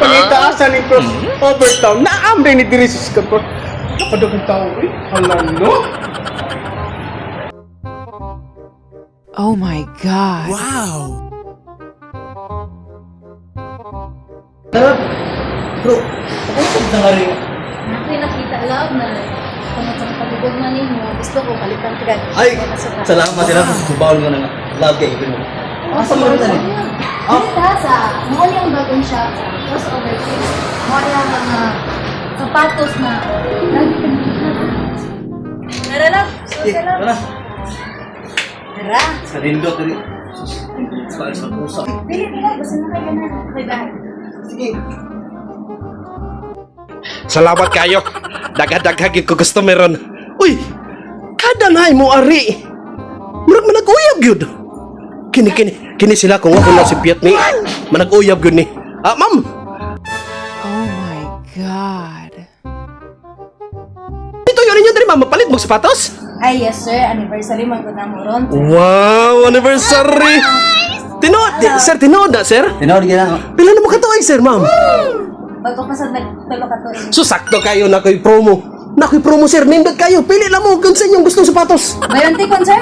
pangitaasan ni cross overtown naamday ni diri sa skator. Kapadagang tao eh. Hala no? Oh my god. Tara. Bro, ako sa nga rin. Ako'y nakita love na sa pagugod man ninyo, gusto ko palitan ka. Ay, salamat sila kung subaw nga nga. Love kay ibig mo. Asa mo rin tani? Ah? sa mo yung bagong shop sa crossover kids. Mo yung mga sapatos na Tara lang, Eh, lang. tara. Tara. Sa rindo ka rin. Sa sa pusa. Pili pila, basta na kayo na. Okay, bye. Sige. Salamat kayo. Dagha-daghagin ko gusto meron. Uy! Kada na mo ari. Murag manag-uyab gyud. Kini kini kini sila kung ako na si Piet ni. Manag-uyab ni. Ah, ma'am. Oh my god. Ito yun ninyo diri ma'am mapalit mo sapatos. Ay, yes sir. Anniversary man ko na mo ron. Wow, anniversary. Tinood, di- sir, tinood na, sir. Tinawad ka na. Pila na mo katuig, sir, ma'am? Bago pa sa nagtulo ka to. eh. So, sakto kayo na ko'y promo. Na ko'y promo, sir. Nindot kayo. Pili lang mo kung sa inyong gustong sapatos. Mayroon tikon sir?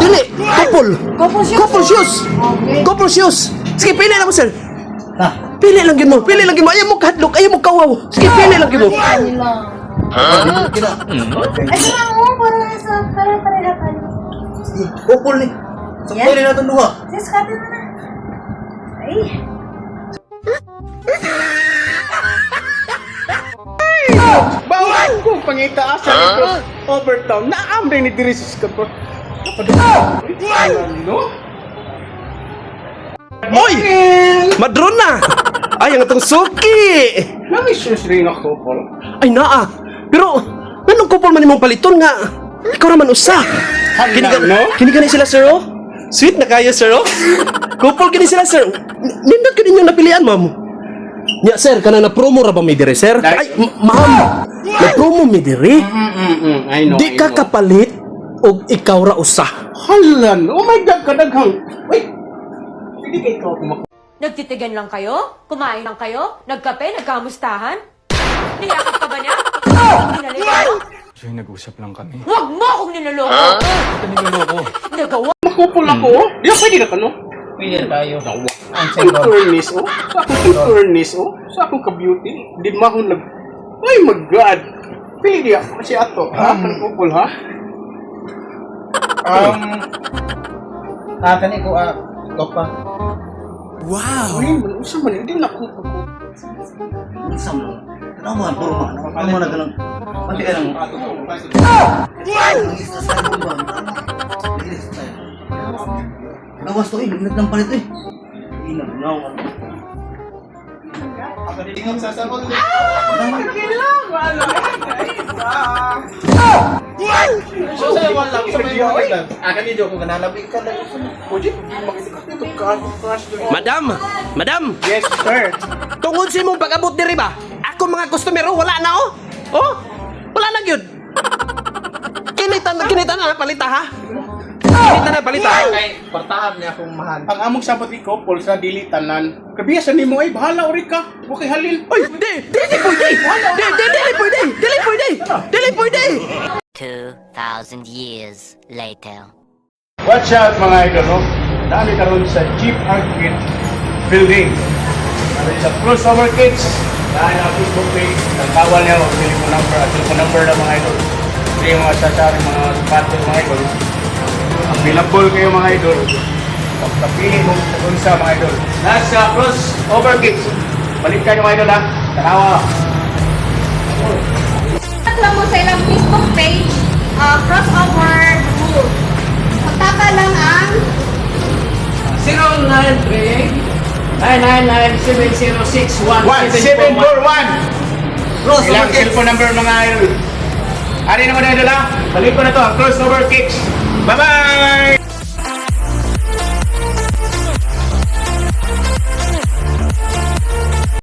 Dili, couple. Couple shoes. Couple shoes. Okay. Couple shoes. Sige, pili lang mo, sir. Ha? Pili lang yun mo. Pili lang yun mo. Ayaw mo kahadlok. Ayaw mo kawaw. Sige, pili lang yun mo. Ano? Kina. Ay, sila mo, para sa, para pareha tayo. Sige. Kupol ni. Sa Yan. pwede na itong duha. Sis, kati mo na. Ay. Bawal ko pangitaasan ni cross overtown naamday ni diri sa eh. Hala no? Oy! Madron na! Ay, ang itong suki! Nami shoes rin ako, Paul. Ay, naa. Pero, anong couple man imong paliton nga? Ikaw naman usa. Kini ka, no? kini ka ni sila, sir, oh? Sweet na kayo, sir, oh? couple kini sila, sir. Nindot ka ninyong napilian, ma'am. Nya, sir, kana na promo ra ba may dire, sir? Ay, ma'am. Na promo mi dire. Mm-mm, I know, Di ka kapalit og ikaw ra usa. Hala no? Oh my God, kadaghang. Wait. Pwede kayo ikaw kumak... Nagtitigan lang kayo? Kumain lang kayo? Nagkape? Nagkamustahan? Niyakap ka ba niya? Dinalikan mo? Joy, nag-usap lang kami. Huwag mo akong niloloko! Nagawa Makupol ako, oh. Di ba pwede na ka, no? Pwede tayo. Ang fairness, oh. Sa akong fairness, oh. Sa akong ka-beauty. Di mahon nag... Ay, my God. Di ako si Ato, ha? Kanang kupol, ha? Um, akan ko ah, top pa. Ay, man, usa man, hindi na kupol ko. Isa mo. Ano mo, puro mo. Ano mo na ganun. Pati ka lang. Isa sa mo Lawas to eh, bignag ng palit eh. Inag na ako. Tingnan sa sabon. So sa wala lang sa may mga Akan ni Joko kanalabi ka lang. Oje, makita ka ito ka, crush doon. Madam, madam, Yes, sir. tungod sa imong pag-abot diri ba? Ako mga customer oh, wala na oh. Oh, wala na gyud. Kinita na kinita na palita ha. Kinita na palita. Kay partahan niya akong mahal. Ang among sabat ni couple sa dili tanan. Kabiyasan nimo ay bahala ori ka. Okay halil. Oy, di, di, di pwede. Di, di, di, pwede. Dili pwede. Dili pwede. 2,000 years later. Watch out mga idol, no? Dami karon sa Jeep Arcade Building. Ano sa crossover kids. Dahil ang Facebook page, nagkawal niya ang telephone number at telephone number ng mga idol. Ito yung mga sasari, mga sapatos mga idol. Available kayo mga idol. Pag kapili mo sa unsa mga idol. Nasa crossover kids. Balik kayo mga idol ha. Tanawa. lang mo sa ilang Facebook page, uh, crossover rule. Magtaka lang ang 1741. Ilang cellphone number mga idol. Ari naman idol ha. Balik ko na to crossover kicks. Bye-bye!